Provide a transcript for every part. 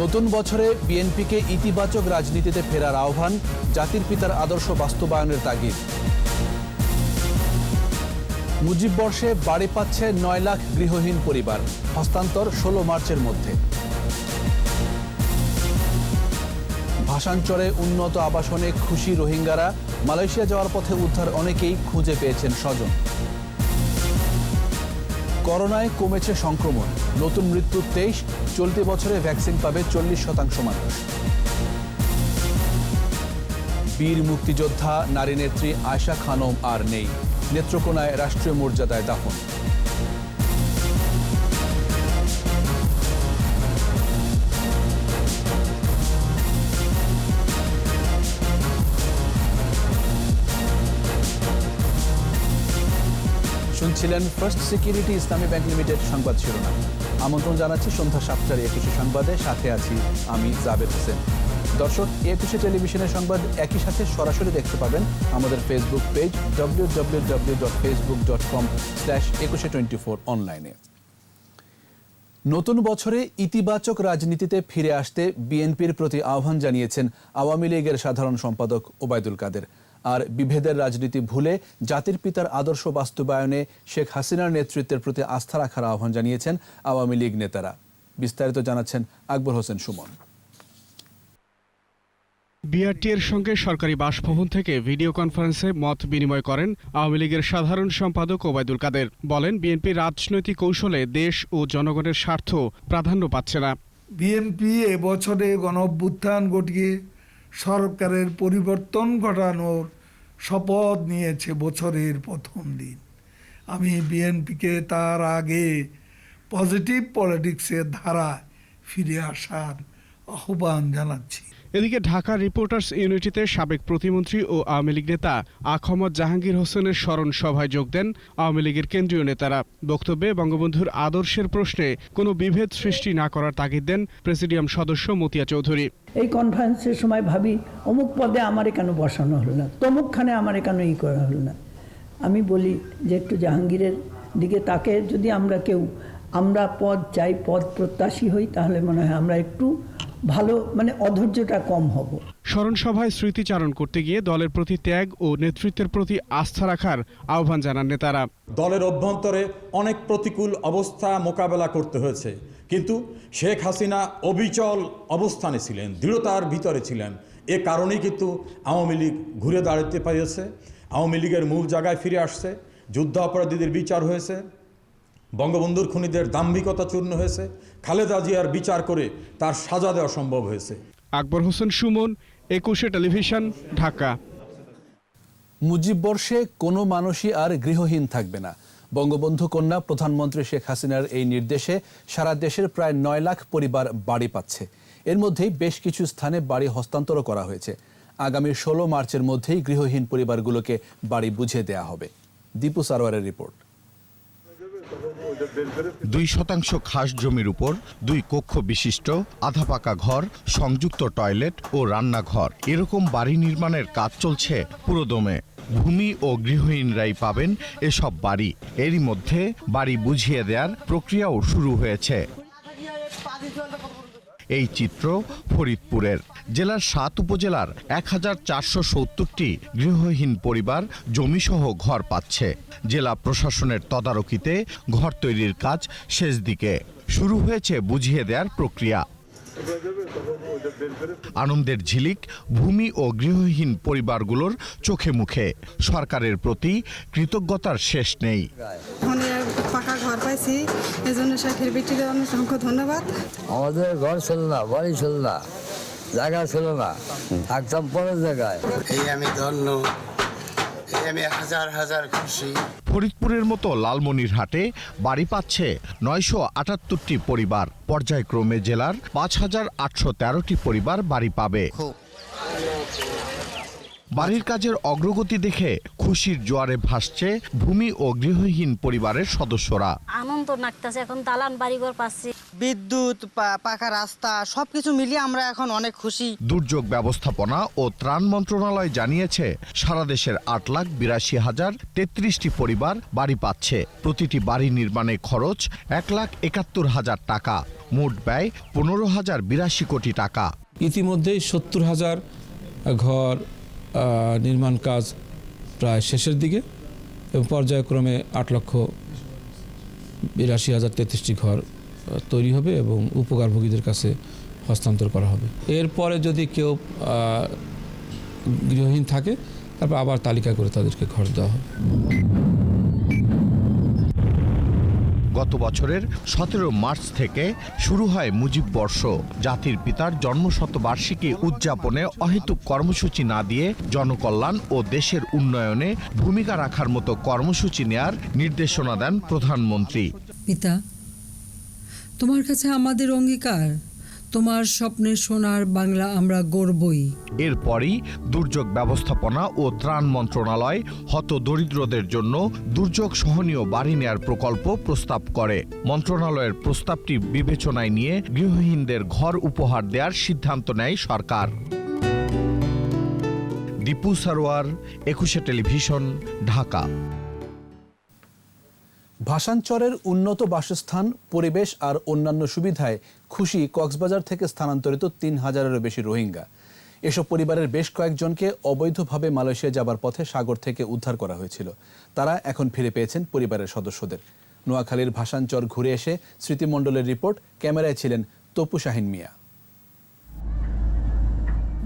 নতুন বছরে বিএনপিকে ইতিবাচক রাজনীতিতে ফেরার আহ্বান জাতির পিতার আদর্শ বাস্তবায়নের তাগিদ। মুজিব বর্ষে বাড়ি পাচ্ছে নয় লাখ গৃহহীন পরিবার, হস্তান্তর ষোলো মার্চের মধ্যে। ভাষাঞ্চরে উন্নত আবাসনে খুশি রোহিঙ্গারা, মালয়েশিয়া যাওয়ার পথে উদ্ধার অনেকেই খুঁজে পেয়েছেন স্বজন। করোনায় কমেছে সংক্রমণ। নতুন মৃত্যু তেইশ, চলতি বছরে ভ্যাকসিন পাবে চল্লিশ শতাংশ মানুষ। বীর মুক্তিযোদ্ধা, নারী নেত্রী আয়শা খানম আর নেই। নেত্রকোনায় রাষ্ট্রীয় মর্যাদায় দাফন। শুনছিলেন first security Islami bank limited সংবাদ শিরোনাম। আমন্ত্রণ জানাচ্ছি সন্ধ্যা সাতটার একুশে সংবাদে। সাথে আছি আমি জাবেদ হোসেন। দর্শক, একুশে টেলিভিশনের সংবাদ একই সাথে সরাসরি দেখতে পাবেন আমাদের Facebook page W W W dot Facebook dot com slash Ekushey twenty four অনলাইনে নতুন বছরে ইতিবাচক রাজনীতিতে ফিরে আসতে বিএনপির প্রতি আহ্বান জানিয়েছেন আওয়ামী লীগের সাধারণ সম্পাদক ওবায়দুল কাদের। আর বিভেদের রাজনীতি ভুলে জাতির পিতার আদর্শ বাস্তবায়নে শেখ হাসিনার নেতৃত্বের প্রতি আস্থা রাখার আহ্বান জানিয়েছেন আওয়ামী লীগ নেতারা। বিস্তারিত জানাচ্ছেন আকবর হোসেন সুমন। বিআরটি এর সঙ্গে সরকারি বাসভবন থেকে ভিডিও কনফারেন্সে মত বিনিময় করেন আওয়ামী লীগের সাধারণ সম্পাদক ওবায়দুল কাদের। বলেন বিএনপি রাজনৈতিক কৌশলে দেশ ও জনগণের স্বার্থ প্রাধান্য পাচ্ছে না। বিএনপি এবছরে গণঅভ্যুত্থান ঘটিয়ে সরকারের পরিবর্তন ঘটানোর শপথ নিয়েছে বছরের প্রথম দিন। আমি বিএনপিকে তার আগে পজিটিভ পলিটিক্সের ধারায় ফিরে আসার আহ্বান জানাচ্ছি। এদিকে ঢাকা রিপোর্টার্স ইউনিটিতে সাবেক প্রতিমন্ত্রী ও আওয়ামী লীগ নেতা আখমদ জাহাঙ্গীর হোসেনের স্মরণ সভায় যোগ দেন আওয়ামী লীগের কেন্দ্রীয় নেতারা। বক্তব্যে বঙ্গবন্ধুর আদর্শের প্রশ্নে কোনো বিভেদ সৃষ্টি না করার তাগিদ দেন প্রেসিডিয়াম সদস্য মতিয়া চৌধুরী। এই কনফারেন্সের সময় ভাবি, অমুক পদে আমারে কেন বসানো হলো না? তমুকখানে আমারে কেন ই করা হলো না? আমি বলি যে একটু জাহাঙ্গীরের দিকে তাকে, যদি আমরা কেউ, আমরা পদ চাই, পদ প্রত্যাশী হই, তাহলে মনে হয় আমরা একটু ভালো মানে অধৈর্যটা কম হব। স্মরণ সভায় স্মৃতিচারণ করতে গিয়ে দলের প্রতি ত্যাগ ও নেতৃত্বের প্রতি আস্থা রাখার আহ্বান জানান নেতারা। দলের অভ্যন্তরে অনেক প্রতিকূল অবস্থা মোকাবেলা করতে হয়েছে। কিন্তু শেখ হাসিনা অবিচল অবস্থানে ছিলেন দৃঢ়তার ভিতরে ছিলেন। এ কারণেই কিন্তু আওয়ামী লীগ ঘুরে দাঁড়াতে পেরেছে আওয়ামী লীগের মূল জায়গায় ফিরে আসছে যুদ্ধ অপরাধীদের বিচার হয়েছে বঙ্গবন্ধুর খুনিদের দাম্ভিকতা চূর্ণ হয়েছে খালেদা জিয়ার বিচার করে তার সাজা দেওয়া সম্ভব হয়েছে। আকবর হোসেন সুমন একুশে টেলিভিশন, ঢাকা। মুজিব বর্ষে কোনো মানুষই আর গৃহহীন থাকবে না। বঙ্গবন্ধু কন্যা প্রধানমন্ত্রী শেখ হাসিনার এই নির্দেশে সারা দেশের প্রায় নয় লাখ পরিবার বাড়ি পাচ্ছে। এর মধ্যেই বেশ কিছু স্থানে বাড়ি হস্তান্তরও করা হয়েছে। আগামী ষোলো মার্চের মধ্যেই গৃহহীন পরিবারগুলোকে বাড়ি বুঝিয়ে দেওয়া হবে। দীপু সারোয়ারের রিপোর্ট। দুই শতাংশ খাস জমির উপর দুই কক্ষ বিশিষ্ট, আধা পাকা ঘর, সংযুক্ত টয়লেট ও রান্নাঘর। এরকম বাড়ি নির্মাণের কাজ চলছে পুরোদমে। ভূমি ও গৃহহীনরাই পাবেন এসব বাড়ি। এরই মধ্যে বাড়ি বুঝিয়ে দেওয়ার প্রক্রিয়াও শুরু হয়েছে। এই চিত্র ফরিদপুরের। জেলার সাত উপজেলার এক হাজার চারশো সত্তরটি গৃহহীন পরিবার জমিসহ ঘর পাচ্ছে। জেলা প্রশাসনের তদারকিতে ঘর তৈরির কাজ শেষ দিকে। শুরু হয়েছে বুঝিয়ে দেওয়ার প্রক্রিয়া। আনন্দের ঝিলিক ভূমি ও গৃহহীন পরিবারগুলোর চোখে মুখে। সরকারের প্রতি কৃতজ্ঞতার শেষ নেই। এখন পাকা ঘর পাইছি এই জন্য শেখের বিটিকে অসংখ্য ধন্যবাদ। আমাদের ঘর ছিল না বাড়ি ছিল না। জায়গা ছিল না। থাকতাম পরের জায়গায়। এই আমি ধন্য। এই আমি হাজার হাজার খুশি। ফরিদপুরের মতো লালমনিরহাটে বাড়ি পাচ্ছে নয়শো আটাত্তরটি পরিবার। পর্যায়ক্রমে জেলার পাঁচ হাজার আটশো তেরোটি পরিবার বাড়ি পাবে। বাড়ির কাজের অগ্রগতি দেখে খুশির জোয়ারে ভাসছে ভূমি ও গৃহহীন পরিবারের সদস্যরা। আনন্দ লাগতেছে এখন দালান বাড়িঘর পাচ্ছি। বিদ্যুৎ পা- পাকা রাস্তা সব কিছু মিলিয়ে আমরা এখন অনেক খুশি। দুর্যোগ ব্যবস্থাপনা ও ত্রাণ মন্ত্রণালয় জানিয়েছে সারা দেশের আট লাখ বিরাশি হাজার তেত্রিশটি পরিবার বাড়ি পাচ্ছে। প্রতিটি বাড়ি নির্মাণে খরচ এক লাখ একাত্তর হাজার টাকা। মোট ব্যয় পনেরো হাজার বিরাশি কোটি টাকা। ইতিমধ্যেই সত্তর হাজার ঘর নির্মাণ কাজ প্রায় শেষের দিকে এবং পর্যায়ক্রমে আট লক্ষ বিরাশি হাজার তেত্রিশটি ঘর তৈরি হবে এবং উপকারভোগীদের কাছে হস্তান্তর করা হবে। এরপরে যদি কেউ গৃহহীন থাকে তারপর আবার তালিকা করে তাদেরকে ঘর দেওয়া হবে। গত বছরের সতেরো মার্চ থেকে শুরু হয় মুজিব বর্ষ। জাতির পিতার জন্মশতবার্ষিকী উদযাপনে অহেতুক কর্মসূচি না দিয়ে জনকল্যাণ ও দেশের উন্নয়নে ভূমিকা রাখার মতো কর্মসূচি নেয়ার নির্দেশনা দেন প্রধানমন্ত্রী। পিতা তোমার কাছে আমাদের অঙ্গীকার। তোমার স্বপ্নের সোনার বাংলা আমরা গড়বই। এরপরই দুর্যোগ ব্যবস্থাপনা ও ত্রাণ মন্ত্রণালয় হত দরিদ্রদের জন্য দুর্যোগ সহনীয় বাড়ি নেয়ার প্রকল্প প্রস্তাব করে। মন্ত্রণালয়ের প্রস্তাবটি বিবেচনায় নিয়ে গৃহহীনদের ঘর উপহার দেওয়ার সিদ্ধান্ত নেয় সরকার। দীপু সারোয়ার, একুশে টেলিভিশন, ঢাকা। ভাষাঞ্চরের উন্নত বাসস্থান, পরিবেশ আর অন্যান্য সুবিধায় খুশি কক্সবাজার থেকে স্থানান্তরিত তিন হাজারেরও বেশি রোহিঙ্গা। এসব পরিবারের বেশ কয়েকজনকে অবৈধভাবে মালয়েশিয়া যাবার পথে সাগর থেকে উদ্ধার করা হয়েছিল। তারা এখন ফিরে পেয়েছেন পরিবারের সদস্যদের। নোয়াখালীর ভাষাঞ্চর ঘুরে এসে স্মৃতিমণ্ডলের রিপোর্ট, ক্যামেরায় ছিলেন তপু শাহিন মিয়া।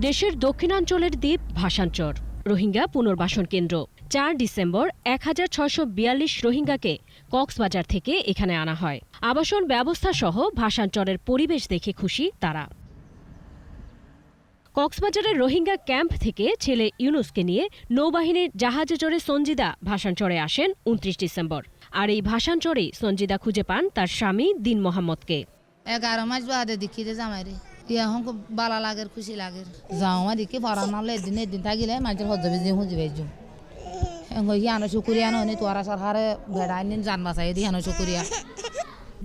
দেশের দক্ষিণাঞ্চলের দ্বীপ ভাষাঞ্চর রোহিঙ্গা পুনর্বাসন কেন্দ্র। চার ডিসেম্বর এক হাজার ছয়শো বিয়াল্লিশ রোহিঙ্গাকে কক্সবাজার থেকে এখানে আনা হয়। আবাসন ব্যবস্থা সহ ভাষাঞ্চরের পরিবেশ দেখে খুশি তারা। কক্সবাজারের রোহিঙ্গা ক্যাম্প থেকে ছেলে ইউনুসকে নিয়ে নৌবাহিনীর জাহাজে চড়ে সঞ্জিদা ভাষাঞ্চরে আসেন উনত্রিশ ডিসেম্বর। আর এই ভাষাঞ্চরেই সঞ্জিদা খুঁজে পান তার স্বামী দিন মোহাম্মদকে। এগারো মাস বাদে দেখি যে জামাই রে। এখন বালা লাগের, খুশি লাগের। যাওয়া দেখি পড়া নালে এদিন এদিন থাকিলে মানুষের হজবে খুঁজি পাইছো হিয়ানো শুকুরিয়া ননি তোরা সরকারে ভেড়াই নিন জান বাঁচাই দিয়ে হিয়ানো শুকুরিয়া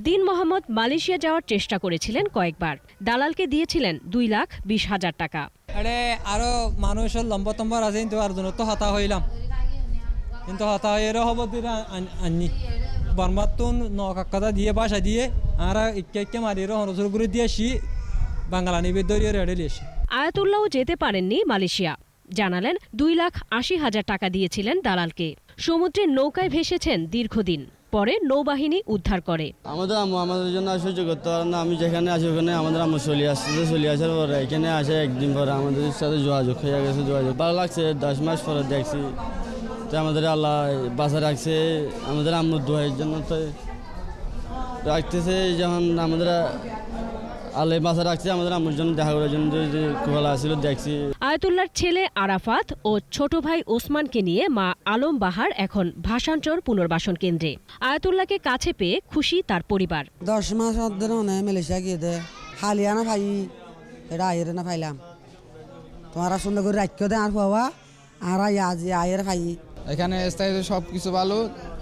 দিন মোহাম্মদ মালয়েশিয়া যাওয়ার চেষ্টা করেছিলেন কয়েকবার। দালালকে দিয়েছিলেন দুই লাখ বিশ হাজার টাকা। আরে আরও মানুষের লম্বা তম্বার আছে কিন্তু আর জন্য তো হতা হইলাম। কিন্তু হতা হয়ে হব দিন আনি বর্মাতুন নকাক্কাদা দিয়ে বাসা দিয়ে আর ইকে ইকে মারি হরসর করে দিয়ে আসি বাংলা নিবে দরিয়ে রেডে আয়াতুল্লাহও যেতে পারেননি মালয়েশিয়া। জানালেন, দুই লাখ আশি হাজার টাকা দিয়েছিলেন দালালকে। সমুদ্রে নৌকায় ভেসেছেন দীর্ঘদিন। পরে নৌবাহিনী উদ্ধার করে। আমাদের আম্মু আমাদের জন্য আর করতে পারে না। আমি যেখানে আছি ওখানে আমাদের আম্মু চলে আসছে। চলে আসার পরে এখানে আসে একদিন পরে আমাদের সাথে যোগাযোগ হয়ে গেছে, যোগাযোগ। ভালো লাগছে, দশ মাস পরে দেখছি। তো আমাদের আল্লাহ বাসা রাখছে, আমাদের আম্মুর দোয়ের জন্য। তো রাখতেছে যেমন আমাদের আল্লাহ বাসা রাখছে আমাদের আম্মুর জন্য দেখা করার জন্য যে আসছিল দেখছি। আয়াতুল্লাহর ছেলে আরাফাত ও ছোট ভাই ওসমানকে নিয়ে মা আলম বাহার এখন ভাষাঞ্চর পুনর্বাসন কেন্দ্রে। আয়াতুল্লাহকে কাছে পেয়ে খুশি তার পরিবার। দশ মাস অর্ধের মনে মালয়েশিয়া গিয়ে দে। হালিয়া না ভাই এটা আয়ের না ফাইলাম তোমারা সুন্দর করে রাখিও দে আর পাওয়া আর আজ আয়ের ভাই। এখানে স্থায়ী সব কিছু ভালো।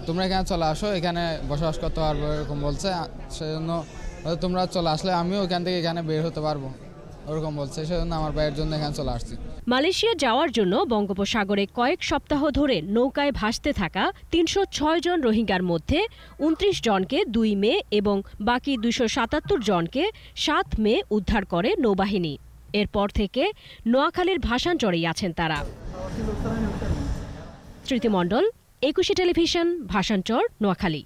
তোমরা এখানে চলে আসো এখানে বসবাস করতে পারব এরকম বলছে। সেজন্য তোমরা চলে আসলে আমিও এখান থেকে এখানে বের হতে পারব ওরকম বলছে সেজন্য আমার ভাইয়ের জন্য এখানে চলে আসছি। মালয়েশিয়া যাওয়ার জন্য বঙ্গোপসাগরে কয়েক সপ্তাহ ধরে নৌকায় ভাসতে থাকা তিনশো ছয় জন রোহিঙ্গার মধ্যে উনত্রিশ জনকে দুই মে এবং বাকি দুশো সাতাত্তর জনকে সাত মে উদ্ধার করে নৌবাহিনী। এরপর থেকে নোয়াখালীর ভাষাঞ্চরেই আছেন তারা। স্মৃতিমণ্ডল একুশে টেলিভিশন ভাষাঞ্চর নোয়াখালী।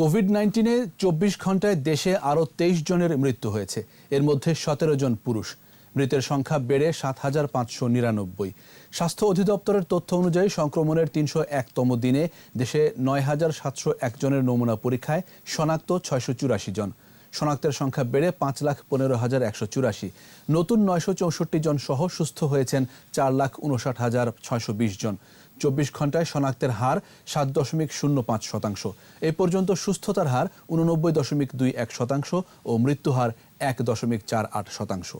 কোভিড নাইন্টিনে চব্বিশ ঘন্টায় দেশে আরও তেইশ জনের মৃত্যু হয়েছে। এর মধ্যে সতেরো জন পুরুষ। মৃতের সংখ্যা বেড়ে সাত হাজার পাঁচশো নিরানব্বই। স্বাস্থ্য অধিদপ্তরের তথ্য অনুযায়ী সংক্রমণের তিনশো একতম দিনে দেশে নয় হাজার সাতশো একজনের নমুনা পরীক্ষায় শনাক্ত ছয়শো চুরাশি জন। শনাক্তের সংখ্যা বেড়ে পাঁচ লাখ পনেরো হাজার একশো চুরাশি। নতুন নয়শো চৌষট্টি জন সহ সুস্থ হয়েছেন চার লাখ উনষাট হাজার ছয়শো বিশ জন। চব্বিশ ঘন্টায় শনাক্তের হার সাত দশমিক শূন্য পাঁচ শতাংশ। এ পর্যন্ত সুস্থতার হার উননব্বই দশমিক দুই এক শতাংশ ও মৃত্যু হার এক দশমিক চার আট শতাংশ।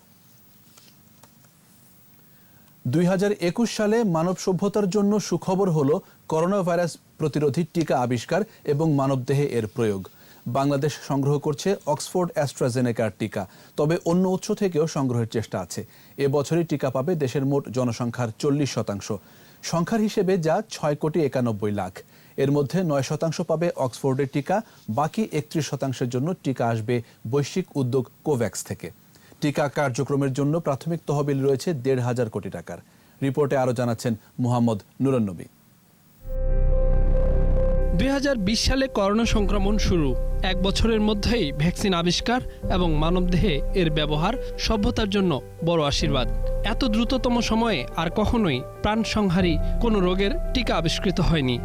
দুই সালে মানব সভ্যতার জন্য সুখবর হল করোনা ভাইরাস প্রতিরোধী টিকা আবিষ্কার এবং মানবদেহে এর প্রয়োগ। বাংলাদেশ সংগ্রহ করছে অক্সফোর্ড অ্যাস্ট্রাজেনেকার টিকা, তবে অন্য উৎস থেকেও সংগ্রহের চেষ্টা আছে। এবছরই টিকা পাবে দেশের মোট জনসংখ্যার চল্লিশ শতাংশ। সংখ্যার হিসেবে যা ছয় কোটি একানব্বই লাখ। এর মধ্যে নয় শতাংশ পাবে অক্সফোর্ডের টিকা, বাকি একত্রিশ শতাংশের জন্য টিকা আসবে বৈশ্বিক উদ্যোগ কোভ্যাক্স থেকে। টিকা কার্যক্রমের জন্য প্রাথমিক তহবিল রয়েছে দেড় হাজার কোটি টাকার। রিপোর্টে আরও জানাচ্ছেন মুহাম্মদ নুরান্নবী। দুই হাজার বিশ সালে করোনা সংক্রমণ শুরু। এক বছরের মধ্যেই ভ্যাকসিন আবিষ্কার এবং মানবদেহে এর ব্যবহার সভ্যতার জন্য বড় আশীর্বাদ। এত দ্রুততম সময়ে আর কখনোই প্রাণ সংহারী কোনো রোগের টিকা আবিষ্কৃত হয়নি।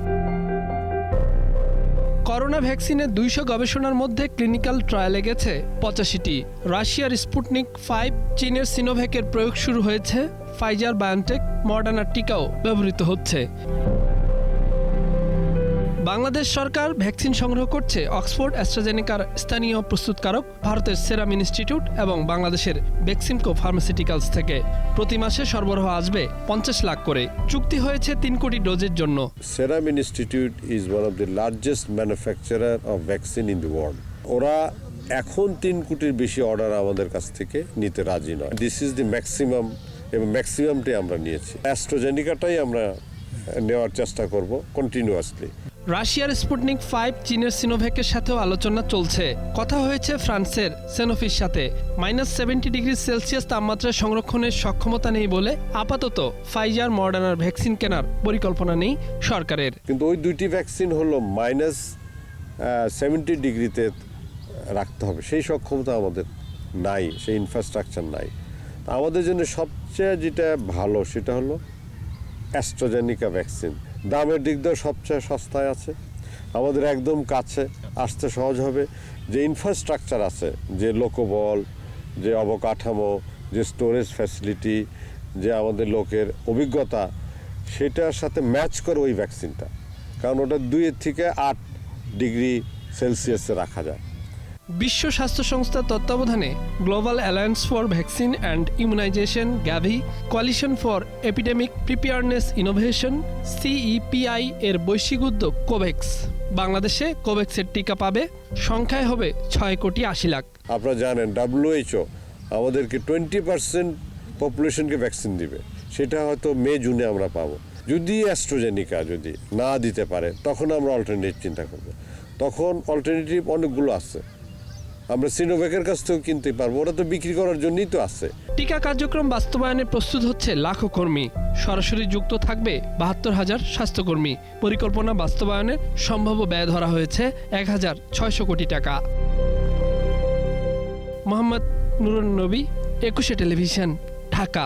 করোনা ভ্যাকসিনের দুইশো গবেষণার মধ্যে ক্লিনিক্যাল ট্রায়ালে গেছে পঁচাশিটি। রাশিয়ার স্পুটনিক ফাইভ চীনের সিনোভ্যাকের প্রয়োগ শুরু হয়েছে। ফাইজার বায়োনটেক মডার্নার টিকাও ব্যবহৃত হচ্ছে। বাংলাদেশ সরকার ভ্যাকসিন সংগ্রহ করছে অক্সফোর্ড অ্যাস্ট্রাজেনিকার স্থানীয় প্রস্তুতকারক ভারতের সেরাম ইনস্টিটিউট এবং বাংলাদেশের বেক্সিমকো ফার্মাসিউটিক্যালস থেকে। প্রতি মাসে সরবরাহ আসবে পঞ্চাশ লাখ করে। চুক্তি হয়েছে তিন কোটি ডোজের জন্য। Serum institute is one of the largest manufacturer of vaccine in the world. ওরা এখন তিন কোটির বেশি অর্ডার আমাদের কাছ থেকে নিতে রাজি নয়। দিস ইজ দি ম্যাক্সিমাম এবং ম্যাক্সিমামটাই আমরা নিয়েছি। অ্যাস্ট্রোজেনিকাটাই আমরা নেওয়ার চেষ্টা করব কন্টিনিউয়াসলি রাশিয়ার স্পুটনিক ফাইভ চীনের সিনোভ্যাকের সাথেও আলোচনা চলছে। কথা হয়েছে ফ্রান্সের সেনোফির সাথে। মাইনাস সেভেন্টি ডিগ্রি সেলসিয়াস তাপমাত্রা সংরক্ষণের সক্ষমতা নেই বলে আপাতত ফাইজার মডার্নার ভ্যাকসিন কেনার পরিকল্পনা নেই সরকারের। কিন্তু ওই দুইটি ভ্যাকসিন হলো মাইনাস সেভেন্টি ডিগ্রিতে রাখতে হবে। সেই সক্ষমতা আমাদের নাই, সেই ইনফ্রাস্ট্রাকচার নাই। আমাদের জন্য সবচেয়ে যেটা ভালো সেটা হলো অ্যাস্ট্রোজেনিকা ভ্যাকসিন। দামের দিক দিয়েও সবচেয়ে সস্তায় আছে, আমাদের একদম কাছে, আসতে সহজ হবে। যে ইনফ্রাস্ট্রাকচার আছে, যে লোকবল, যে অবকাঠামো, যে স্টোরেজ ফ্যাসিলিটি যে আমাদের লোকের অভিজ্ঞতা, সেটার সাথে ম্যাচ করে ওই ভ্যাকসিনটা কারণ ওটা দুইয়ের থেকে আট ডিগ্রি সেলসিয়াসে রাখা যায়। বিশ্ব স্বাস্থ্য সংস্থার তত্ত্বাবধানে global alliance for vaccine and immunization GAVI coalition for epidemic preparedness innovation CEPI এর বৈশ্বিক উদ্যোগ কোভেক্স বাংলাদেশে কোভেক্সের টিকা পাবে, সংখ্যায় হবে ছয় কোটি আশি লাখ। আপনারা জানেন ডাব্লিউএইচও আমাদেরকে টোয়েন্টি পার্সেন্ট পপুলেশনকে ভ্যাকসিন দিবে। সেটা হয়তো মে, জুনে আমরা পাবো। যদি অ্যাস্ট্রোজেনিকা যদি না দিতে পারে, তখন আমরা অল্টারনেটিভ চিন্তা করব। তখন অল্টারনেটিভ অনেকগুলো আছে। আমরা সিনোভ্যাকের কাছ থেকেও কিনতে পারব। ওরা তো বিক্রি করার জন্যই তো আছে। টিকা কার্যক্রম বাস্তবায়নে প্রস্তুত হচ্ছে লাখো কর্মী। সরাসরি যুক্ত থাকবে বাহাত্তর হাজার স্বাস্থ্যকর্মী। পরিকল্পনা বাস্তবায়নের সম্ভাব্য ব্যয় ধরা হয়েছে এক হাজার ছয়শো কোটি টাকা। মোহাম্মদ নুরুন নবী একুশে টেলিভিশন ঢাকা।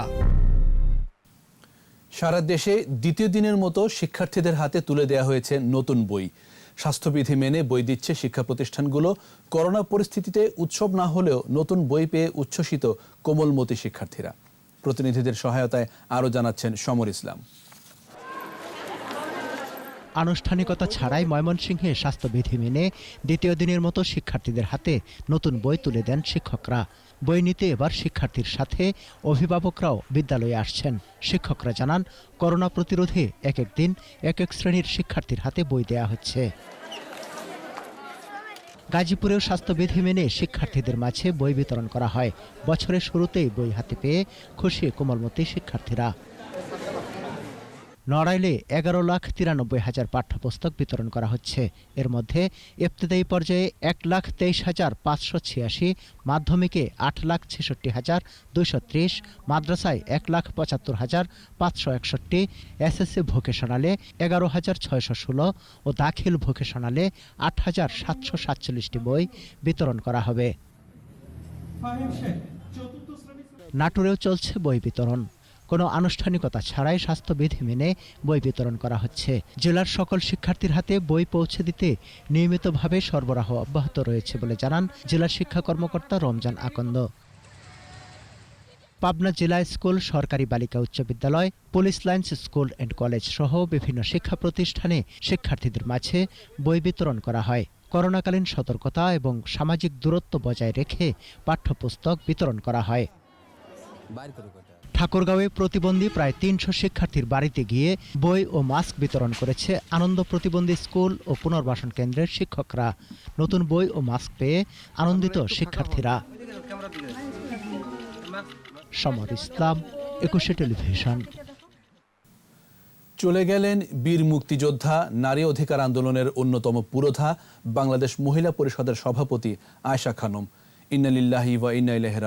সারা দেশে দ্বিতীয় দিনের মতো শিক্ষার্থীদের হাতে তুলে দেওয়া হয়েছে নতুন বই। স্বাস্থ্যবিধি মেনে বই দিচ্ছে শিক্ষা প্রতিষ্ঠানগুলো করোনা পরিস্থিতিতে উৎসব না হলেও নতুন বই পেয়ে উচ্ছ্বসিত কোমলমতি শিক্ষার্থীরা। প্রতিনিধিদের সহায়তায় আরও জানাচ্ছেন সমর ইসলাম। আনুষ্ঠানিকতা ছাড়াই ময়মনসিংহে স্বাস্থ্যবিধি মেনে দ্বিতীয় দিনের মতো শিক্ষার্থীদের হাতে নতুন বই তুলে দেন শিক্ষকরা। বই নিতে এবার শিক্ষার্থীর সাথে অভিভাবকরাও বিদ্যালয়ে আসছেন। শিক্ষকরা জানান, করোনা প্রতিরোধে এক এক দিন, এক এক শ্রেণির শিক্ষার্থীর হাতে বই দেয়া হচ্ছে। গাজীপুরেও স্বাস্থ্যবিধি মেনে শিক্ষার্থীদের মাঝে বই বিতরণ করা হয়। বছরের শুরুতেই বই হাতে পেয়ে খুশি কোমলমতি শিক্ষার্থীরা। নড়াইলে এগারো লাখ তিরানব্বই হাজার পাঠ্যপুস্তক বিতরণ করা হচ্ছে। এর মধ্যে ইবতদায়ী পর্যায়ে এক লাখ তেইশ হাজার পাঁচশো ছিয়াশি মাধ্যমিকে আট লাখ ছেষট্টি হাজার দুইশো ত্রিশ মাদ্রাসায় এক লাখ পঁচাত্তর হাজার পাঁচশো একষট্টি এসএসসি ভোকেশনালে এগারো হাজার ছয়শো ষোলো ও দাখিল ভোকেশনালে আট হাজার সাতশো সাতচল্লিশটি বই বিতরণ করা হবে। নাটোরেও চলছে বই বিতরণ। কোনো আনুষ্ঠানিকতা ছাড়াই স্বাস্থ্যবিধি মেনে বই বিতরণ করা হচ্ছে। জেলার সকল শিক্ষার্থীর হাতে বই পৌঁছে দিতে নিয়মিতভাবে সরবরাহ অব্যাহত রয়েছে বলে জানান জেলা শিক্ষা কর্মকর্তা রমজান আকন্দ। পাবনা জেলা স্কুল, সরকারি বালিকা উচ্চ বিদ্যালয়, police lines school and college সহ বিভিন্ন শিক্ষা প্রতিষ্ঠানে শিক্ষার্থীদের মাঝে বই বিতরণ করা হয়। করোনাকালীন সতর্কতা এবং সামাজিক দূরত্ব বজায় রেখে পাঠ্যপুস্তক বিতরণ করা হয়। ঠাকুরগাঁওয়ে প্রতিবন্ধী প্রায় তিনশো শিক্ষার্থীর বাড়িতে গিয়ে বই ও মাস্ক বিতরণ করেছে আনন্দ প্রতিবন্ধী স্কুল ও পুনর্বাসন কেন্দ্রের শিক্ষকরা। নতুন বই ও মাস্ক পেয়ে আনন্দিত শিক্ষার্থীরা। সমর ইসলাম, একুশে টেলিভিশন। চলে গেলেন বীর মুক্তিযোদ্ধা, নারী অধিকার আন্দোলনের অন্যতম পুরোধা, বাংলাদেশ মহিলা পরিষদের সভাপতি আয়শা খানম। ইন্নালিল্লাহি ওয়া ইন্না ইলাইহি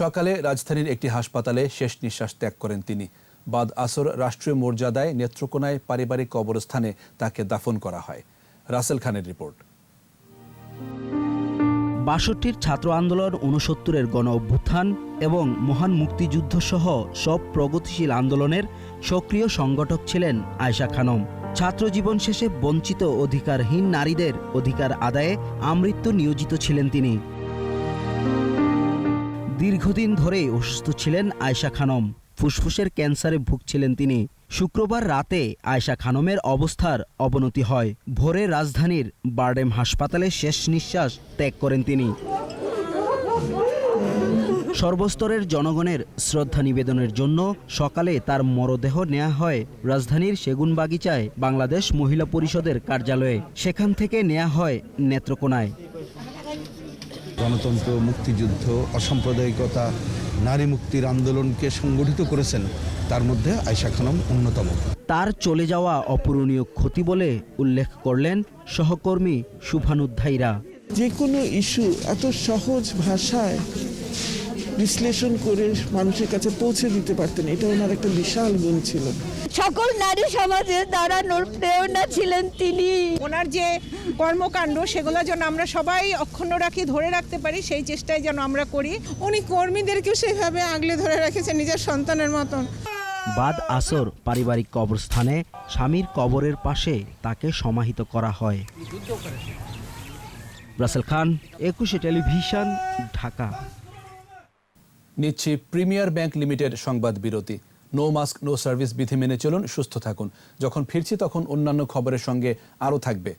সকালে রাজধানীর একটি হাসপাতালে শেষ নিঃশ্বাস ত্যাগ করেন তিনি। বাদ আসর রাষ্ট্রীয় মর্যাদায় নেত্রকোনায় পারিবারিক কবরস্থানে তাকে দাফন করা হয়। রাসেল খানের রিপোর্ট। বাষট্টির ছাত্র আন্দোলন উনসত্তরের গণ অভ্যুত্থান এবং মহান মুক্তিযুদ্ধ সহ সব প্রগতিশীল আন্দোলনের সক্রিয় সংগঠক ছিলেন আয়শা খানম। ছাত্র জীবন শেষে বঞ্চিত অধিকারহীন নারীদের অধিকার আদায়ে আমৃত্যু নিয়োজিত ছিলেন তিনি। দীর্ঘদিন ধরেই অসুস্থ ছিলেন আয়শা খানম। ফুসফুসের ক্যান্সারে ভুগছিলেন তিনি। শুক্রবার রাতে আয়শা খানমের অবস্থার অবনতি হয়। ভোরে রাজধানীর বারডেম হাসপাতালে শেষ নিঃশ্বাস ত্যাগ করেন তিনি। সর্বস্তরের জনগণের শ্রদ্ধা নিবেদনের জন্য সকালে তার মরদেহ নেওয়া হয় রাজধানীর সেগুনবাগিচায় বাংলাদেশ মহিলা পরিষদের কার্যালয়ে। সেখান থেকে নেওয়া হয় নেত্রকোনায়। গণতন্ত্র মুক্তিযুদ্ধ অসাম্প্রদায়িকতা নারী মুক্তির আন্দোলনকে সংগঠিত করেছেন। তার মধ্যে আয়সা খানম অন্যতম। তার চলে যাওয়া অপূরণীয় ক্ষতি বলে উল্লেখ করলেন সহকর্মী শুভানুধ্যায়ীরা। যে কোনো ইস্যু এত সহজ ভাষায় বিশ্লেষণ করে মানুষের কাছে পৌঁছে দিতে পারতেন। এটা ওনার একটা বিশাল গুণ ছিল। সকল নারী সমাজে দাঁড়ানোর প্রেরণা ছিলেন তিনি। ওনার যে কর্মকাণ্ড সেগুলো যেন আমরা সবাই অক্ষুণ্ণ রাখি ধরে রাখতে পারি সেই চেষ্টাই যেন আমরা করি। উনি কর্মীদেরকেও সেভাবে আগলে ধরে রেখেছেন নিজের সন্তানের মতন। বাদ আসর পারিবারিক কবরস্থানে স্বামীর কবরের পাশে তাকে সমাহিত করা হয়। রাসেল খান একুশে টেলিভিশন ঢাকা। নিচ্ছি প্রিমিয়ার ব্যাংক লিমিটেড সংবাদ বিরতি। নো মাস্ক নো সার্ভিস বিধি মেনে চলুন, সুস্থ থাকুন। যখন ফিরছি তখন অন্যান্য খবরের সঙ্গে আরও থাকবে।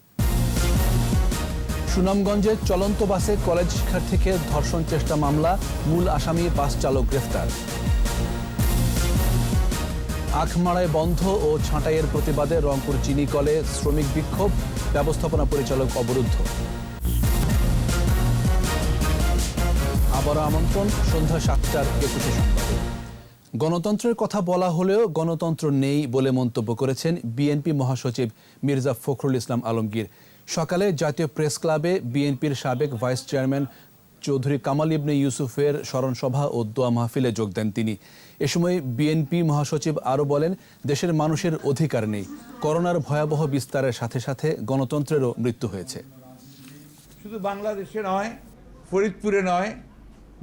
সুনামগঞ্জে চলন্ত বাসে কলেজ শিক্ষার্থীকে ধর্ষণ চেষ্টা মামলা, মূল আসামি, বাস চালক গ্রেফতার। আখমাড়ায় বন্ধ ও ছাঁটাইয়ের প্রতিবাদে রংপুর চিনি কলে শ্রমিক বিক্ষোভ, ব্যবস্থাপনা পরিচালক অবরুদ্ধ। আবারও আমন্ত্রণ, সন্ধ্যা সাতটার একুশে সংবাদে। গণতন্ত্রের কথা বলা হলেও গণতন্ত্র নেই বলে মন্তব্য করেছেন বিএনপি মহাসচিব মির্জা ফখরুল ইসলাম আলমগীর। সকালে জাতীয় প্রেস ক্লাবে বিএনপির সাবেক ভাইস চেয়ারম্যান চৌধুরী কামাল ইবনে ইউসুফের স্মরণসভা ও দোয়া মাহফিলে যোগ দেন তিনি। এ সময় বিএনপি মহাসচিব আরও বলেন, দেশের মানুষের অধিকার নেই। করোনার ভয়াবহ বিস্তারের সাথে সাথে গণতন্ত্রেরও মৃত্যু হয়েছে। শুধু বাংলাদেশে নয়, ফরিদপুরে নয়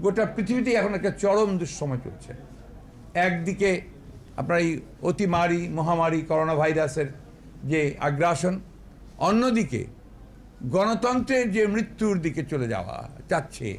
গোটা পৃথিবীতেই এখন একটা চরম দুঃসময় চলছে। একদিকে আপনার এই অতিমারি, মহামারী করোনা ভাইরাসের যে আগ্রাসন, অন্যদিকে গণতন্ত্রের যে মৃত্যুর দিকে চলে যাওয়া যাচ্ছে।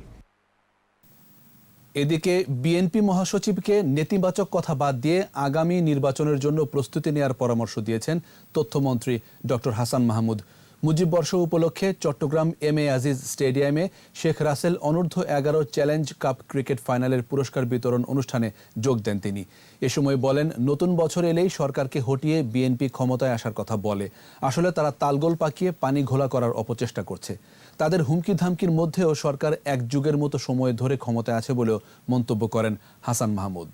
এদিকে বিএনপি মহাসচিবকে নেতিবাচক কথা বাদ দিয়ে আগামী নির্বাচনের জন্য প্রস্তুতি নেওয়ার পরামর্শ দিয়েছেন তথ্যমন্ত্রী ডক্টর হাসান মাহমুদ। মুজিব বর্ষ উপলক্ষে চট্টগ্রাম এম এ আজিজ স্টেডিয়ামে শেখ রাসেল অনূর্ধ্ব এগারো চ্যালেঞ্জ কাপ ক্রিকেট ফাইনালের পুরস্কার বিতরণ অনুষ্ঠানে যোগ দেন তিনি। এ সময় বলেন, নতুন বছর এলেই সরকারকে হটিয়ে বিএনপি ক্ষমতায় আসার কথা বলে। আসলে তারা তালগোল পাকিয়ে পানি ঘোলা করার অপচেষ্টা করছে। তাদের হুমকি ধামকির মধ্যেও সরকার এক যুগের মতো সময় ধরে ক্ষমতায় আছে বলেও মন্তব্য করেন হাসান মাহমুদ।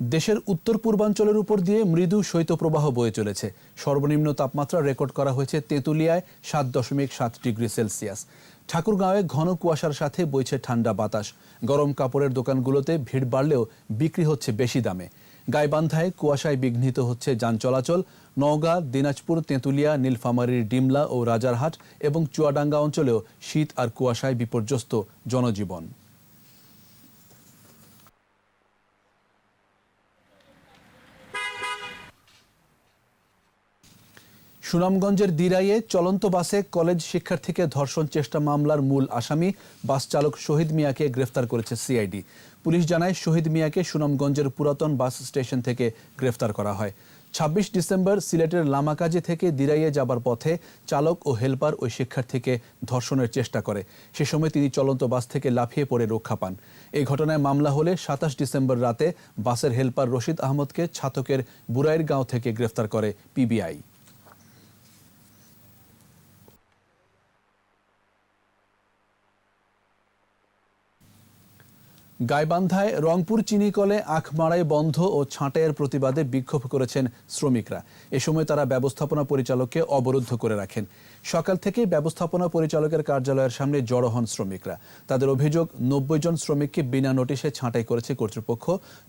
দেশের উত্তর পূর্বাঞ্চলের উপর দিয়ে মৃদু শৈত্যপ্রবাহ বয়ে চলেছে। সর্বনিম্ন তাপমাত্রা রেকর্ড করা হয়েছে তেঁতুলিয়ায় সাত দশমিক সাত ডিগ্রি সেলসিয়াস। ঠাকুরগাঁওয়ে ঘন কুয়াশার সাথে বইছে ঠান্ডা বাতাস। গরম কাপড়ের দোকানগুলোতে ভিড় বাড়লেও বিক্রি হচ্ছে বেশি দামে। গাইবান্ধায় কুয়াশায় বিঘ্নিত হচ্ছে যান চলাচল। নওগাঁ, দিনাজপুর, তেঁতুলিয়া নীলফামারীর ডিমলা ও রাজারহাট এবং চুয়াডাঙ্গা অঞ্চলেও শীত আর কুয়াশায় বিপর্যস্ত জনজীবন। সুনামগঞ্জের দিরাইয়ে চলন্ত বাসে কলেজ শিক্ষার্থীকে ধর্ষণ চেষ্টা মামলার মূল আসামি বাস চালক শহীদ মিয়াকে গ্রেফতার করেছে সিআইডি। পুলিশ জানায়, শহীদ মিয়াকে সুনামগঞ্জের পুরাতন বাস স্টেশন থেকে গ্রেফতার করা হয়। ছাব্বিশ ডিসেম্বর সিলেটের লামাকাজি থেকে দিরাইয়ে যাবার পথে চালক ও হেলপার ওই শিক্ষার্থীকে ধর্ষণের চেষ্টা করে। সে সময় তিনি চলন্ত বাস থেকে লাফিয়ে পড়ে রক্ষা পান। এই ঘটনায় মামলা হলে সাতাশ ডিসেম্বর রাতে বাসের হেলপার রশিদ আহমদকে ছাতকের বুরাইর গাঁও থেকে গ্রেফতার করে পিবিআই। গাইবান্ধায় রংপুর চিনিকলে আখ মারাই বন্ধ ও ছাঁটাইয়ের প্রতিবাদে বিক্ষোভ করেছেন শ্রমিকরা। এ সময় তারা ব্যবস্থাপনা পরিচালককে অবরুদ্ধ করে রাখেন। সকাল থেকেই ব্যবস্থাপনা পরিচালকের কার্যালয়ের সামনে জড়ো হন শ্রমিকরা। তাদের অভিযোগ, নব্বই জন শ্রমিককে বিনা নোটিশে ছাঁটাই করেছে কর্তৃপক্ষ,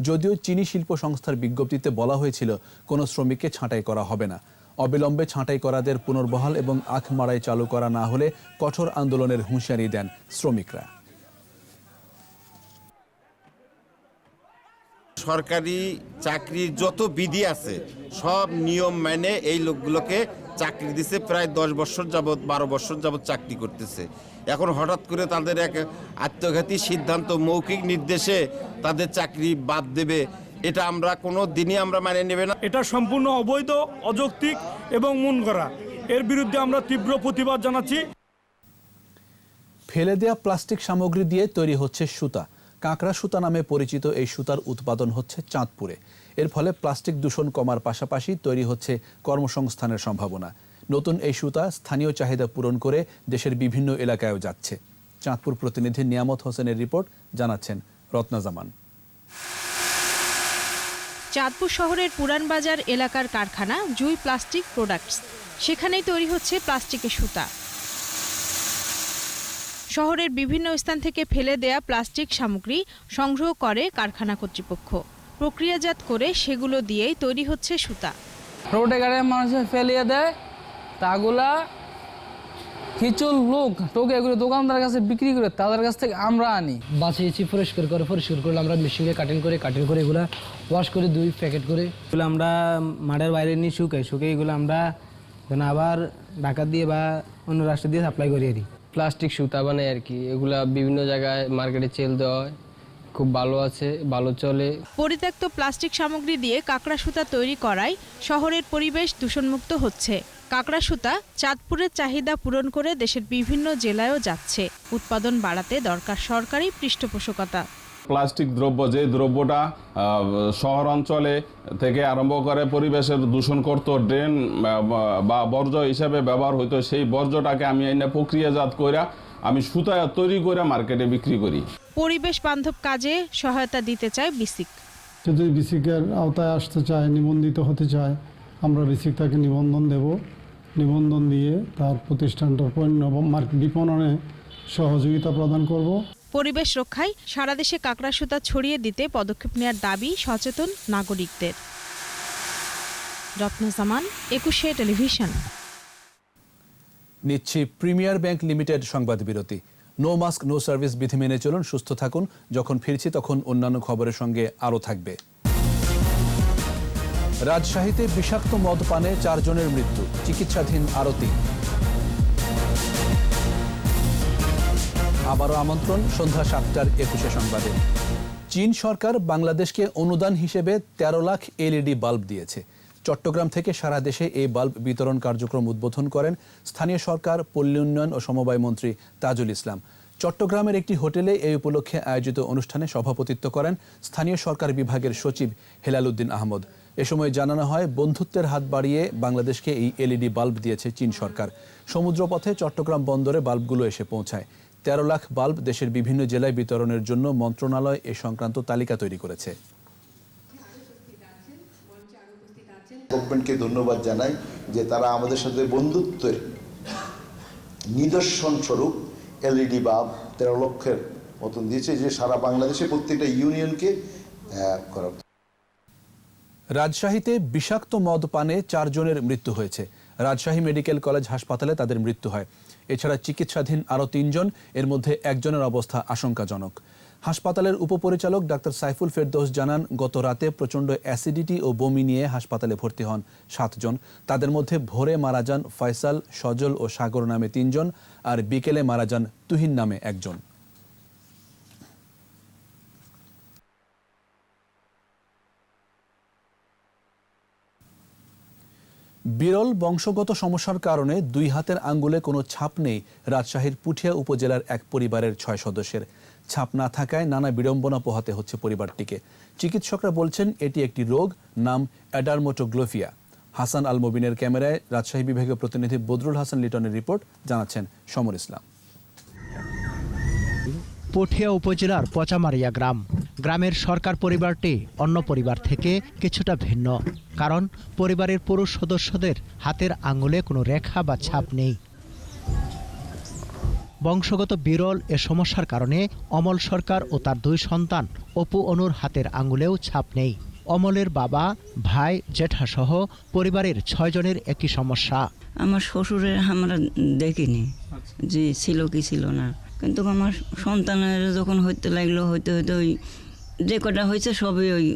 যদিও চিনি শিল্প সংস্থার বিজ্ঞপ্তিতে বলা হয়েছিল, কোনো শ্রমিককে ছাঁটাই করা হবে না। অবিলম্বে ছাঁটাই করাদের পুনর্বহাল এবং আখ মারাই চালু করা না হলে কঠোর আন্দোলনের হুঁশিয়ারি দেন শ্রমিকরা। সরকারি চাকরির যত বিধি আছে সব নিয়ম মেনে এই লোকগুলোকে চাকরি দিছে প্রায় দশ বছর যাবৎ বারো বছর যাবৎ চাকরি করতেছে। এখন হঠাৎ করে তাদের এক আত্মঘাতী সিদ্ধান্ত মৌখিক নির্দেশে তাদের চাকরি বাদ দেবে এটা আমরা কোনো দিনই আমরা মানে নেবে না। এটা সম্পূর্ণ অবৈধ অযৌক্তিক এবং মন করা এর বিরুদ্ধে আমরা তীব্র প্রতিবাদ জানাচ্ছি। ফেলে দেয়া প্লাস্টিক সামগ্রী দিয়ে তৈরি হচ্ছে সুতা। কাঁকড়া সুতা নামে পরিচিত এই সুতার উৎপাদন হচ্ছে চাঁদপুরে। এর ফলে প্লাস্টিক দূষণ কমার পাশাপাশি তৈরি হচ্ছে কর্মসংস্থানের সম্ভাবনা। নতুন এই সুতা স্থানীয় চাহিদা পূরণ করে দেশের বিভিন্ন এলাকায়ও যাচ্ছে। চাঁদপুর প্রতিনিধি নিয়ামত হোসেনের রিপোর্ট জানাচ্ছেন রত্না জামান চাঁদপুর শহরের পুরানবাজার এলাকার কারখানা জুই প্লাস্টিক প্রোডাক্টস। সেখানেই তৈরি হচ্ছে প্লাস্টিকের সুতা। শহরের বিভিন্ন স্থান থেকে ফেলে দেয়া প্লাস্টিক সামগ্রী সংগ্রহ করে কারখানা কর্তৃপক্ষ। প্রক্রিয়াজাত করে সেগুলো দিয়েই তৈরি হচ্ছে সুতা। রোডে গাড়ি মানুষে ফেলিয়ে দেয় তাগুলা কিছু লোক টোকে এগুলো দোকানদার কাছে বিক্রি করে তাদের কাছ থেকে আমরা আনি। বাঁচিয়েছি পরিষ্কার করে পরিষ্কার করলে আমরা মেশিনে কাটিং করে কাটিং করে এগুলো ওয়াশ করে দুই প্যাকেট করে। এগুলো আমরা মাঠের বাইরে নিয়ে শুকাই শুকাই এগুলো আমরা যেন আবার ঢাকা দিয়ে বা অন্য রাষ্ট্র দিয়ে সাপ্লাই করি আর কি প্লাস্টিক সুতা বানায় আর কি। এগুলা বিভিন্ন জায়গায় মার্কেটে চেল দেওয়া হয়। খুব ভালো আছে, ভালো চলে। পরিত্যক্ত প্লাস্টিক সামগ্রী দিয়ে কাঁকড়া সুতা তৈরি করায় শহরের পরিবেশ দূষণমুক্ত হচ্ছে। কাঁকড়া সুতা চাঁদপুরের চাহিদা পূরণ করে দেশের বিভিন্ন জেলায়ও যাচ্ছে। উৎপাদন বাড়াতে দরকার সরকারি পৃষ্ঠপোষকতা। প্লাস্টিক দ্রব্য যে দ্রব্যটা শহর অঞ্চলে থেকে আরম্ভ করে পরিবেশের দূষণ করত ড্রেন বা বর্জ্য হিসাবে ব্যবহার হইতো সেই বর্জ্যটাকে আমি এনে প্রক্রিয়াজাত কইরা আমি সুতা তৈরি করে মার্কেটে বিক্রি করি। পরিবেশ বান্ধব কাজে সহায়তা দিতে চায় বিসিক। যদি বিসিকের আওতায় আসতে চায় নিবন্ধিত হতে চায় আমরা বিসিক তাকে নিবন্ধন দেব। নিবন্ধন দিয়ে তার প্রতিষ্ঠানটার পণ্য মার্কেট বিপণনে সহযোগিতা প্রদান করব। পরিবেশ রক্ষায় সারা দেশে কাঁকড়া সুতা ছড়িয়ে দিতে পদক্ষেপ নেওয়ার দাবি সচেতন নাগরিকদের। রত্নজামান একুশে টেলিভিশন। নিচ্ছি প্রিমিয়ার ব্যাংক লিমিটেড সংবাদ বিরতি। নো মাস্ক, নো সার্ভিস বিধি মেনে চলুন, সুস্থ থাকুন। যখন ফিরছি তখন অন্যান্য খবরের সঙ্গে আরও থাকবে। রাজশাহীতে বিষাক্ত মদ পানে চারজনের মৃত্যু, চিকিৎসাধীন আরও আবারও আমন্ত্রণ সন্ধ্যা সাতটার একুশে সংবাদে। চীন সরকার বাংলাদেশকে অনুদান হিসেবে ১৩ লাখ এলইডি বাল্ব দিয়েছে। চট্টগ্রাম থেকে সারা দেশে এই বাল্ব বিতরণ কার্যক্রম উদ্বোধন করেন স্থানীয় সরকার, পল্লী উন্নয়ন ও সমবায় মন্ত্রী তাজুল ইসলাম। চট্টগ্রামের একটি হোটেলে এই উপলক্ষে আয়োজিত অনুষ্ঠানে সভাপতিত্ব করেন স্থানীয় সরকার বিভাগের সচিব হেলাল উদ্দিন আহমদ। এ সময় জানানো হয়, বন্ধুত্বের হাত বাড়িয়ে বাংলাদেশকে এই এলইডি বাল্ব দিয়েছে চীন সরকার। সমুদ্রপথে চট্টগ্রাম বন্দরে বাল্বগুলো এসে পৌঁছায়। তেরো লাখ বাল্ব দেশের বিভিন্ন জেলায় বিতরণের জন্য মন্ত্রণালয় এ সংক্রান্ত তালিকা তৈরি করেছে। গভর্নমেন্টকে ধন্যবাদ জানাই যে তারা আমাদের সাথে বন্ধুত্বের নিদর্শন স্বরূপ এলইডি বাল্ব তেরো লক্ষের মতন দিয়েছে যে সারা বাংলাদেশে প্রত্যেকটা ইউনিয়নকে করা রাজশাহীতে বিষাক্ত মদ পানে চারজনের মৃত্যু হয়েছে। রাজশাহী মেডিকেল কলেজ হাসপাতালে তাদের মৃত্যু হয়। এছাড়া চিকিৎসাধীন আরও তিনজন, এর মধ্যে একজনের অবস্থা আশঙ্কাজনক। হাসপাতালের উপপরিচালক ডাক্তার সাইফুল ফেরদোস জানান, গত রাতে প্রচণ্ড অ্যাসিডিটি ও বমি নিয়ে হাসপাতালে ভর্তি হন সাতজন। তাদের মধ্যে ভোরে মারা যান ফয়সাল, সজল ও সাগর নামে তিনজন, আর বিকেলে মারা যান তুহিন নামে একজন। বিরল বংশগত সমস্যার কারণে দুই হাতের আঙ্গুলে কোনো ছাপ নেই রাজশাহীর পুঠিয়া উপজেলার এক পরিবারের ছয় সদস্যের। ছাপ না থাকায় নানা বিড়ম্বনা পোহাতে হচ্ছে পরিবারটিকে। চিকিৎসকরা বলছেন এটি একটি রোগ, নাম অ্যাডারমোটোগ্লোফিয়া। হাসান আল মবিনের ক্যামেরায় রাজশাহী বিভাগীয় প্রতিনিধি বদরুল হাসান লিটনের রিপোর্ট জানাচ্ছেন সমর ইসলাম। পটিয়া উপজেলার পচামারিয়া গ্রাম। গ্রামের সরকার পরিবারটি অন্য পরিবার থেকে কিছুটা ভিন্ন, কারণ পরিবারের পুরুষ সদস্যদের হাতের আঙুলে কোনো রেখা বা ছাপ নেই। বংশগত বিরল এ সমস্যার কারণে অমল সরকার ও তার দুই সন্তান অপু অনুর হাতের আঙুলেও ছাপ নেই। অমলের বাবা, ভাই, জেঠাসহ পরিবারের ছয়জনের একই সমস্যা। আমার শ্বশুরের আমরা দেখিনি যে ছিল কি ছিল না। কিন্তু আমার সন্তানের যখন হইতে লাগল, হইতে হইতে ওই যে কটা হয়েছে সবই ওই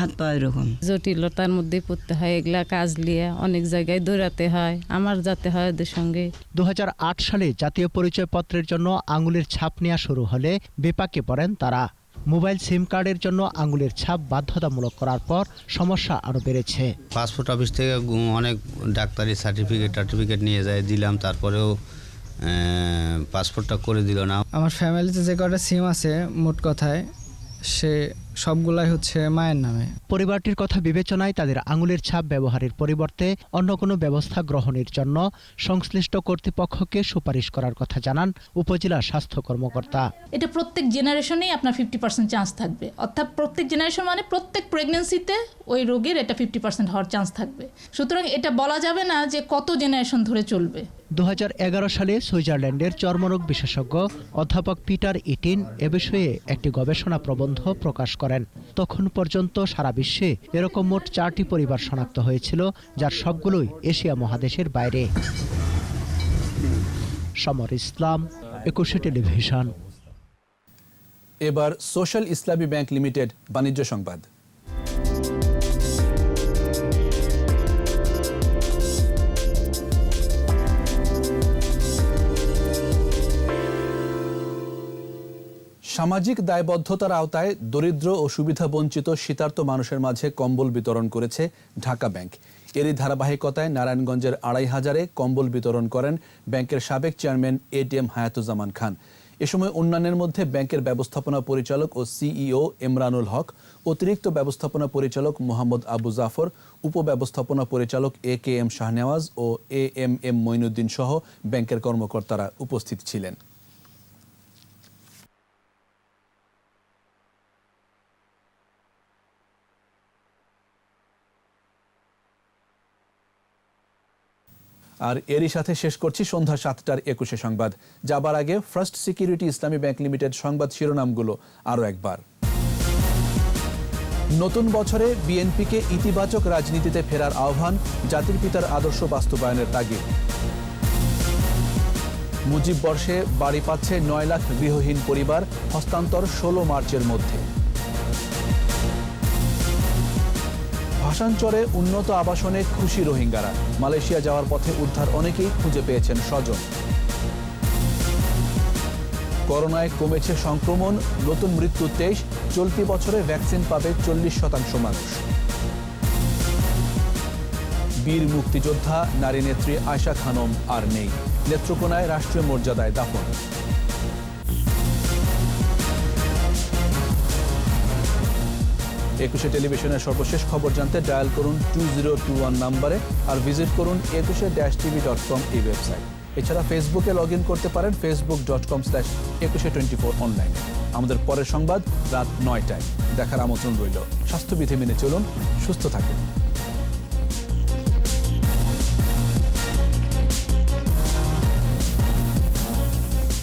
হাত পা এরকম জটিলতার মধ্যে পড়তে হয় এগুলা কাজ নিয়ে অনেক জায়গায় দৌড়াতে হয় আমার যাতে হয় ওদের সঙ্গে। দু হাজার আট সালে জাতীয় পরিচয়পত্রের জন্য আঙুলের ছাপ নেওয়া শুরু হলে বেপাকে পড়েন তারা। মোবাইল সিম কার্ডের জন্য আঙুলের ছাপ বাধ্যতামূলক করার পর সমস্যা আরও বেড়েছে। পাসপোর্ট অফিস থেকে অনেক ডাক্তারি সার্টিফিকেট টার্টিফিকেট নিয়ে যায় দিলাম তারপরেও পাসপোর্টটা করে দিল না। আমার ফ্যামিলিতে যে কটা সিম আছে মোট কথায় সে সবগুলাই হচ্ছে মায়ের নামে। পরিবারটির কথা বিবেচনায় তাদের আঙুলের ছাপ ব্যবহারের পরিবর্তে অন্য কোনো ব্যবস্থা গ্রহণের জন্য সংশ্লিষ্ট কর্তৃপক্ষকে সুপারিশ করার কথা জানান উপজেলা স্বাস্থ্য কর্মকর্তা। এটা প্রত্যেক জেনারেশনেই আপনার ফিফটি পার্সেন্ট চান্স থাকবে। অর্থাৎ প্রত্যেক জেনারেশন মানে প্রত্যেক প্রেগনেন্সিতে ওই রোগের এটা ফিফটি পার্সেন্ট হওয়ার চান্স থাকবে। সুতরাং এটা বলা যাবে না যে কত জেনারেশন ধরে চলবে। দু হাজার এগারো সালে সুইজারল্যান্ডের চর্মরোগ বিশেষজ্ঞ অধ্যাপক পিটার ইটিন এ বিষয়ে একটি গবেষণা প্রবন্ধ প্রকাশ করেন। তখন পর্যন্ত সারা বিশ্বে এরকম মোট চারটি পরিবার শনাক্ত হয়েছিল, যার সবগুলোই এশিয়া মহাদেশের বাইরে। সমর ইসলাম, একুশে টেলিভিশন। এবার সোশ্যাল ইসলামী ব্যাংক লিমিটেড বাণিজ্য সংবাদ। সামাজিক দায়বদ্ধতার আওতায় দরিদ্র ও সুবিধাবঞ্চিত শীতার্ত মানুষের মাঝে কম্বল বিতরণ করেছে ঢাকা ব্যাংক। এরই ধারাবাহিকতায় নারায়ণগঞ্জের আড়াই হাজারে কম্বল বিতরণ করেন ব্যাংকের সাবেক চেয়ারম্যান এটিএম হায়াতুজ্জামান খান। এ সময় অন্যান্যের মধ্যে ব্যাংকের ব্যবস্থাপনা পরিচালক ও সিইও ইমরানুল হক, অতিরিক্ত ব্যবস্থাপনা পরিচালক মোহাম্মদ আবু জাফর, উপব্যবস্থাপনা পরিচালক এ কে এম শাহনেওয়াজ ও এ এম এম মঈনুদ্দিন সহ ব্যাংকের কর্মকর্তারা উপস্থিত ছিলেন। আর এরই সাথে শেষ করছি সন্ধ্যা সাতটার একুশে সংবাদ। যাবার আগে first security Islami bank limited সংবাদ শিরোনামগুলো আরও একবার। নতুন বছরে বিএনপিকে ইতিবাচক রাজনীতিতে ফেরার আহ্বান জাতির পিতার আদর্শ বাস্তবায়নের তাগিদ। মুজিব বর্ষে বাড়ি পাচ্ছে নয় লাখ গৃহহীন পরিবার, হস্তান্তর ষোলো মার্চের মধ্যে। ভাষাঞ্চরে উন্নত আবাসনে খুশি রোহিঙ্গারা। মালয়েশিয়া যাওয়ার পথে উদ্ধার অনেকেই খুঁজে পেয়েছেন স্বজন। করোনায় কমেছে সংক্রমণ, নতুন মৃত্যু তেইশ, চলতি বছরে ভ্যাকসিন পাবে চল্লিশ শতাংশ মানুষ। বীর মুক্তিযোদ্ধা, নারী নেত্রী আয়শা খানম আর নেই। নেত্রকোনায় রাষ্ট্রীয় মর্যাদায় দাফন। একুশে টেলিভিশনের সর্বশেষ খবর জানতে ডায়াল করুন টু জিরো টু ওয়ান নাম্বারে আর ভিজিট করুন একুশে ড্যাশ টিভি ডট কম এই ওয়েবসাইট এছাড়া ফেসবুকে লগ ইন করতে পারেন Facebook dot com slash Ekushey twenty four online আমাদের পরের সংবাদ রাত নয়টায়। দেখার আমন্ত্রণ রইল। স্বাস্থ্যবিধি মেনে চলুন, সুস্থ থাকুন।